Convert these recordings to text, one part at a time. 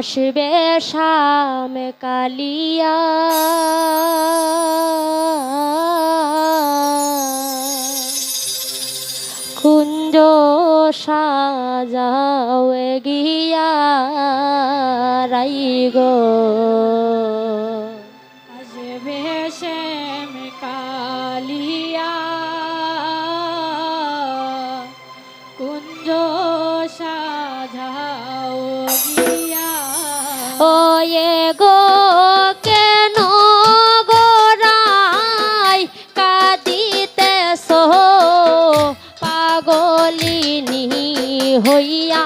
আসবে শাম কালিয়া। কুঞ্জ সাজাও গিয়া রাই গো। আসবে শ্যাম কালিয়া। হইয়া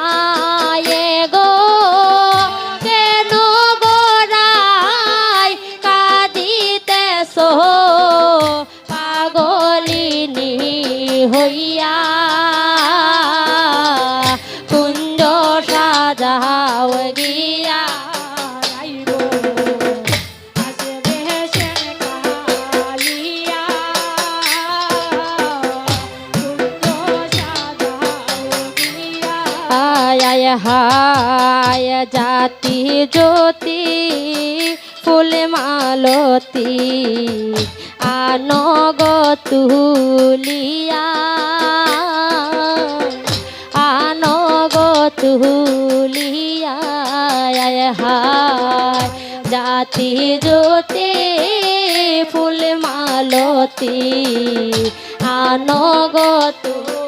হায় জাতি জ্যোতি, ফুল মালতি, আনগ তুলিয়া আনগ তুলিয়া হায় জাতি জ্যোতি, ফুল মালতি, আনগ তুলিয়া।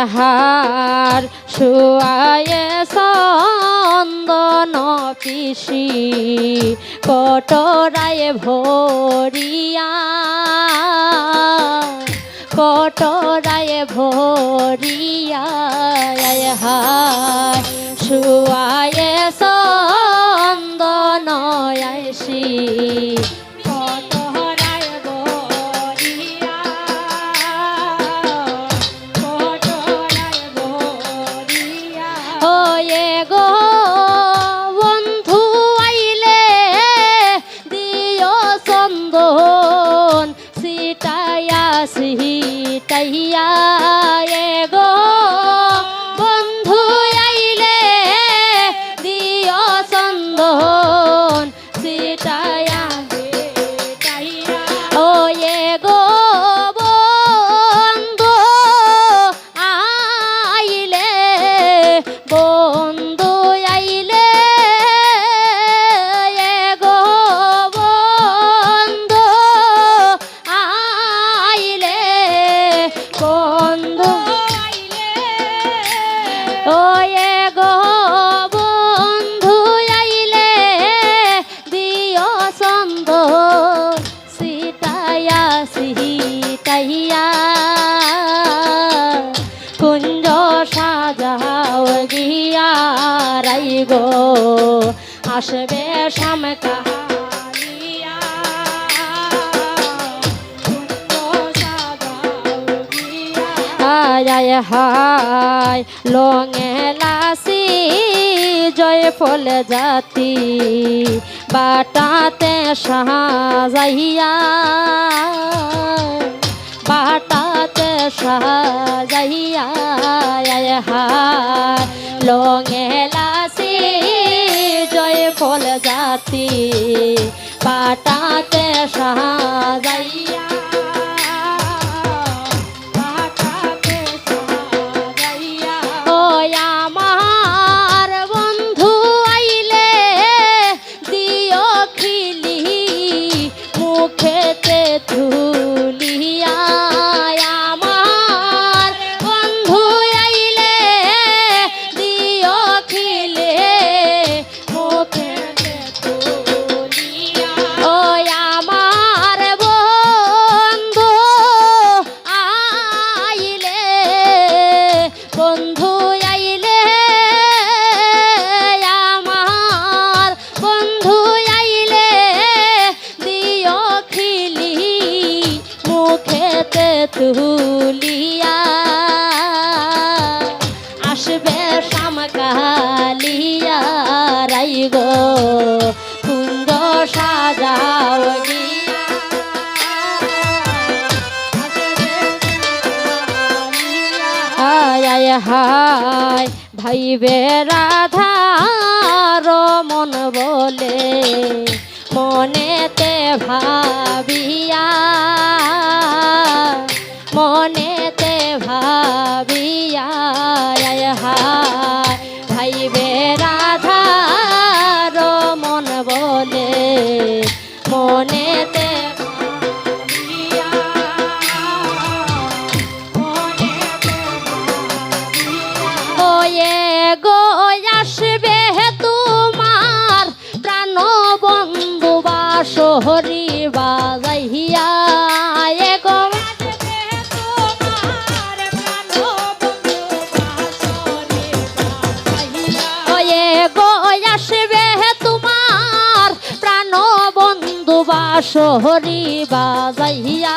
আয় আয় হার শুয়ায়ে চন্দন পিসি কটরায় ভরিয়া কটরায় ভরিয়া হার শুয়ায়ে চন্দন আইসি। আসবে শাম আয় হায় লঙে লাসি, জয় ফল জাতি, বাটাতে সাজাইয়া। বাটাতে সাজাইয়া আয় হায়, লঙে জাতি বাটাতে সাজাইয়া তুলিয়া। আসবে সামকালিয়া, রাই গো কুন্দ সাজাও হায় হায় ভাই বেড়াধার মন বলে, মনেতে ভাবিয়া। বাসহরি বাজাইয়া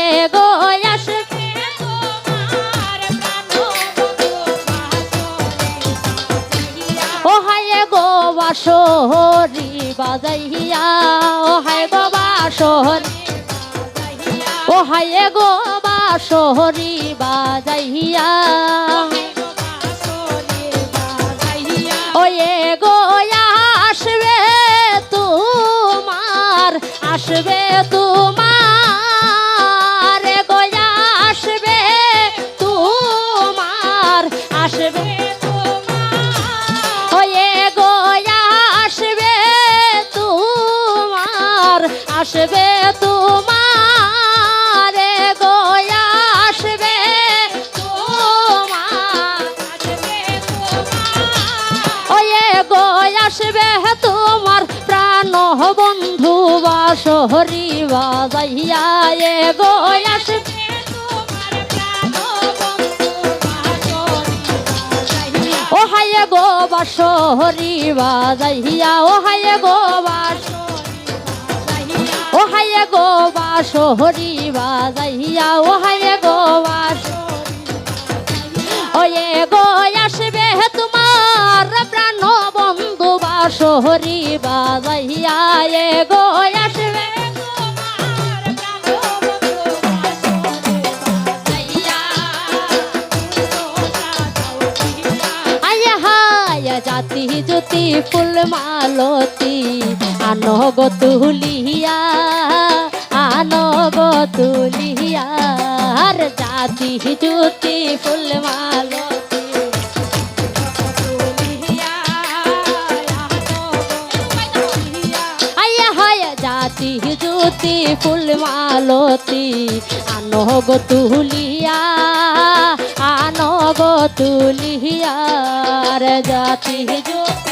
এ গো আসবে ও হায় গো বাসহরি বাজাইয়া। ও হায় গো বাসহরি বাজাইয়া। তোমার বাসহরি বাজাইয়া এ গো আসবে ও হায় গো বাসহরি বাজাইয়া, ও হায় গো বাস ও হায় গো বাসহরি বাজাইয়া, ও হায় গো বাস গো আসবে তোমার প্রাণ বন্ধু বাসহরি বাজাইয়া, এ গো ফুল মালতি আনো গো তুলিয়া আনো গো তুলিয়া। আর জাতি জ্যোতি ফুল মালতি জ্যোতি ফুল মালতি আনো গো তুলিয়া আনো গো তুলিয়া। রে জাতি জ্যোতি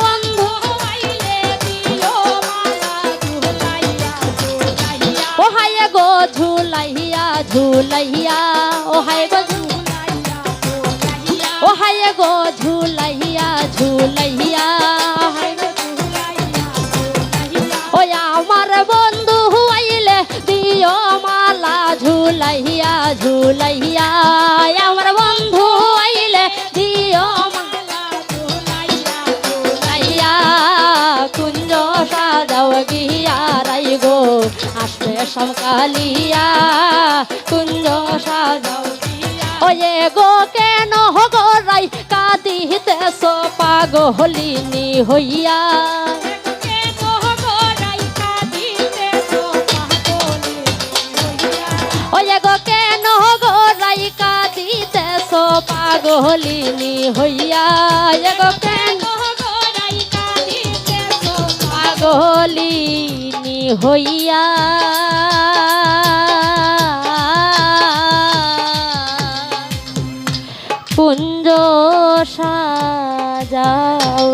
ঝুলাইয়া, ও হায় গো ঝুলাইয়া ও হায় গো ঝুলাইয়া ঝুলাইয়া। ওই আমার বন্ধু আইলে দিও মালা, ঝুলাইয়া ঝুলাইয়া। সমকালিয়া কুঞ্জ সাজাও ওয়ে গো কেন গো রাই কাঁদিতে সো পাগলিনী হইয়া। পাগলিনী হইয়া। এ কেন পাগল হইয়া পুঞ্জ সাজাও